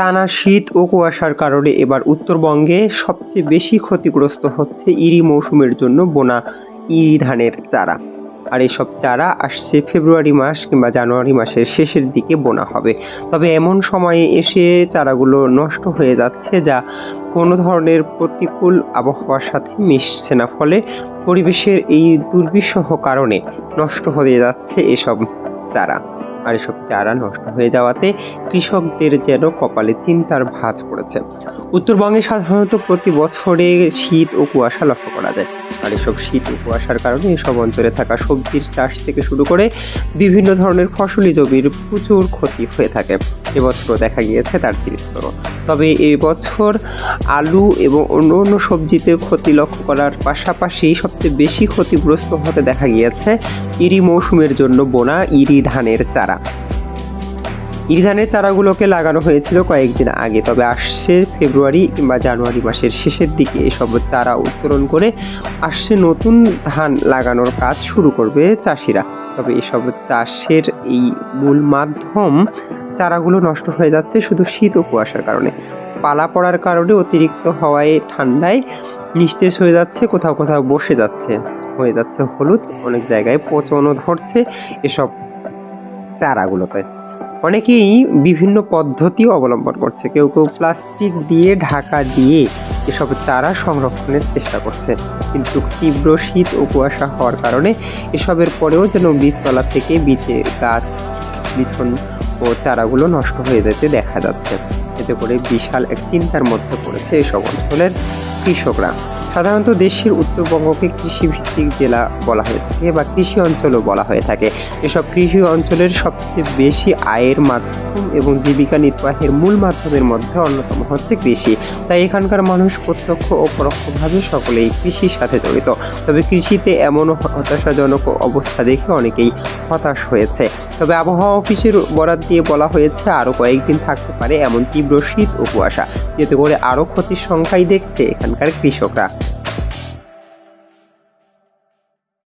টানা শীত ও কুয়াশার কারণে এবার উত্তরবঙ্গে সবচেয়ে বেশি ক্ষতিগ্রস্ত হচ্ছে ইরি মৌসুমের জন্য বোনা ইরি ধানের চারা। আর এসব চারা আসছে ফেব্রুয়ারি মাস কিংবা জানুয়ারি মাসের শেষের দিকে বোনা হবে। তবে এমন সময়ে এসে চারাগুলো নষ্ট হয়ে যাচ্ছে যা কোনো ধরনের প্রতিকূল আবহাওয়ার সাথে মিশছে না। ফলে পরিবেশের এই দুর্বিষহ কারণে নষ্ট হয়ে যাচ্ছে এসব চারা। আর এসব চারা নষ্ট হয়ে যাওয়াতে কৃষকদের যেন কপালে চিন্তার ভাঁজ পড়েছে। উত্তরবঙ্গে সাধারণত প্রতি বছরে শীত ও কুয়াশা লক্ষ্য করা যায়। আর এসব শীত ও কুয়াশার কারণে এসব অঞ্চলে থাকা সবজির চাষ থেকে শুরু করে বিভিন্ন ধরনের ফসলি জমির প্রচুর ক্ষতি হয়ে থাকে। এবছরও দেখা গিয়েছে তার চিত্র তবে এবছর আলু এবং অন্য অন্য সবজিতে ক্ষতি লক্ষ্য করার পাশাপাশি সবচেয়ে বেশি ক্ষতিগ্রস্ত হতে দেখা গিয়েছে ইরি মৌসুমের জন্য বোনা ইরি ধানের চারা। ইরি ধানের চারাগুলোকে লাগানো হয়েছিল কয়েকদিন আগে, তবে আসছে ফেব্রুয়ারি কিংবা জানুয়ারি মাসের শেষের দিকে এসব চারা উত্তোলন করে আসছে নতুন ধান লাগানোর কাজ শুরু করবে চাষিরা। তবে এসব চাষের এই মূল মাধ্যম চারাগুলো নষ্ট হয়ে যাচ্ছে, শুধু শীত ও কুয়াশার কারণে। পালা পড়ার কারণে অতিরিক্ত হওয়ায়, ঠান্ডায় নিস্তেজ হয়ে যাচ্ছে, কোথাও কোথাও বসে যাচ্ছে। হয়ে যাচ্ছে হলুদ, অনেক জায়গায় পচনও ধরছে এসব চারাগুলোতে। অনেকেই বিভিন্ন পদ্ধতি অবলম্বন করছে। কেউ কেউ প্লাস্টিক দিয়ে ঢাকা দিয়ে এসব চারা সংরক্ষণের চেষ্টা করছে। কিন্তু তীব্র শীত ও কুয়াশা হওয়ার কারণে এসবের পরেও যেন বীজতলা থেকে বীজের গাছ বিছন ও চারাগুলো নষ্ট হয়ে যেতে দেখা যাচ্ছে। এতে করে বিশাল এক চিন্তার মধ্যে পড়েছে এসব অঞ্চলের কৃষকরা। সাধারণত দেশের উত্তরবঙ্গকে কৃষিভিত্তিক জেলা বলা হয়ে থাকে বা কৃষি অঞ্চলও বলা হয়ে থাকে। এসব কৃষি অঞ্চলের সবচেয়ে বেশি আয়ের মাধ্যম এবং জীবিকা নির্বাহের মূল মাধ্যমের মধ্যে অন্যতম হচ্ছে কৃষি। তাই এখানকার মানুষ প্রত্যক্ষ ও পরোক্ষভাবে সকলেই কৃষির সাথে জড়িত। তবে কৃষিতে এমন হতাশাজনক অবস্থা দেখে অনেকেই হতাশ হয়েছে। তবে আবহাওয়া অফিসের বরাত দিয়ে বলা হয়েছে, আরও কয়েকদিন থাকতে পারে এমন তীব্র শীত ও কুয়াশা, যেতে করে আরও ক্ষতির সংখ্যাই দেখছে এখানকার কৃষকরা।